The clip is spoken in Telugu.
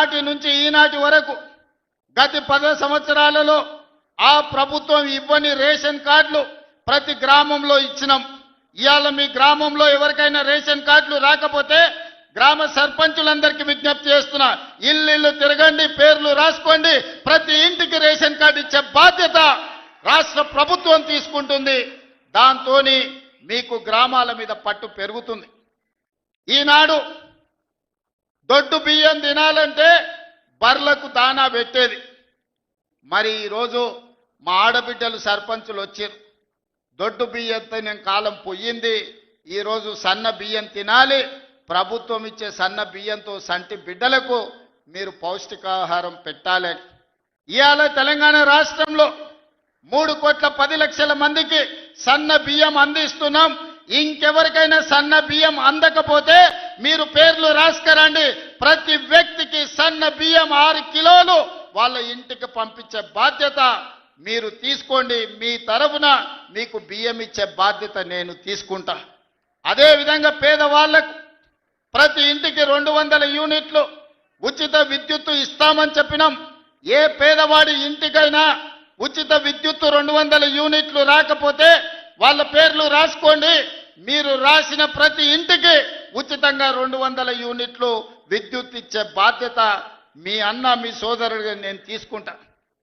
ఆనాటి నుంచి ఈనాటి వరకు గత పద సంవత్సరాలలో ఆ ప్రభుత్వం ఇవ్వని రేషన్ కార్డులు ప్రతి గ్రామంలో ఇచ్చినాం. ఇవాళ మీ గ్రామంలో ఎవరికైనా రేషన్ కార్డులు రాకపోతే గ్రామ సర్పంచులందరికీ విజ్ఞప్తి చేస్తున్నా ఇల్లు ఇల్లు తిరగండి పేర్లు రాసుకోండి ప్రతి ఇంటికి రేషన్ కార్డు ఇచ్చే బాధ్యత రాష్ట్ర ప్రభుత్వం తీసుకుంటుంది. దాంతో మీకు గ్రామాల మీద పట్టు పెరుగుతుంది. ఈనాడు దొడ్డు బియ్యం తినాలంటే బర్లకు దానా పెట్టేది. మరి ఈరోజు మా ఆడబిడ్డలు సర్పంచులు వచ్చారు. దొడ్డు బియ్యం తినే కాలం పొయ్యింది ఈరోజు సన్న బియ్యం తినాలి. ప్రభుత్వం ఇచ్చే సన్న బియ్యంతో సంటి బిడ్డలకు మీరు పౌష్టికాహారం పెట్టాలి. ఇవాళ తెలంగాణ రాష్ట్రంలో మూడు కోట్ల పది లక్షల మందికి సన్న బియ్యం అందిస్తున్నాం. ఇంకెవరికైనా సన్న బియ్యం అందకపోతే మీరు పేర్లు రాసుకరండి. ప్రతి వ్యక్తికి సన్న బియ్యం ఆరు కిలోలు వాళ్ళ ఇంటికి పంపించే బాధ్యత మీరు తీసుకోండి. మీ తరఫున మీకు బియ్యం ఇచ్చే బాధ్యత నేను తీసుకుంటా. అదే విధంగా పేదవాళ్ళకు ప్రతి ఇంటికి రెండు వందల యూనిట్లు ఉచిత విద్యుత్తు ఇస్తామని చెప్పినాం. ఏ పేదవాడి ఇంటికైనా ఉచిత విద్యుత్తు రెండు వందల యూనిట్లు రాకపోతే వాళ్ళ పేర్లు రాసుకోండి. మీరు రాసిన ప్రతి ఇంటికి ఉచితంగా రెండు వందల యూనిట్లు విద్యుత్ ఇచ్చే బాధ్యత మీ అన్న మీ సోదరుడిగా నేను తీసుకుంటాను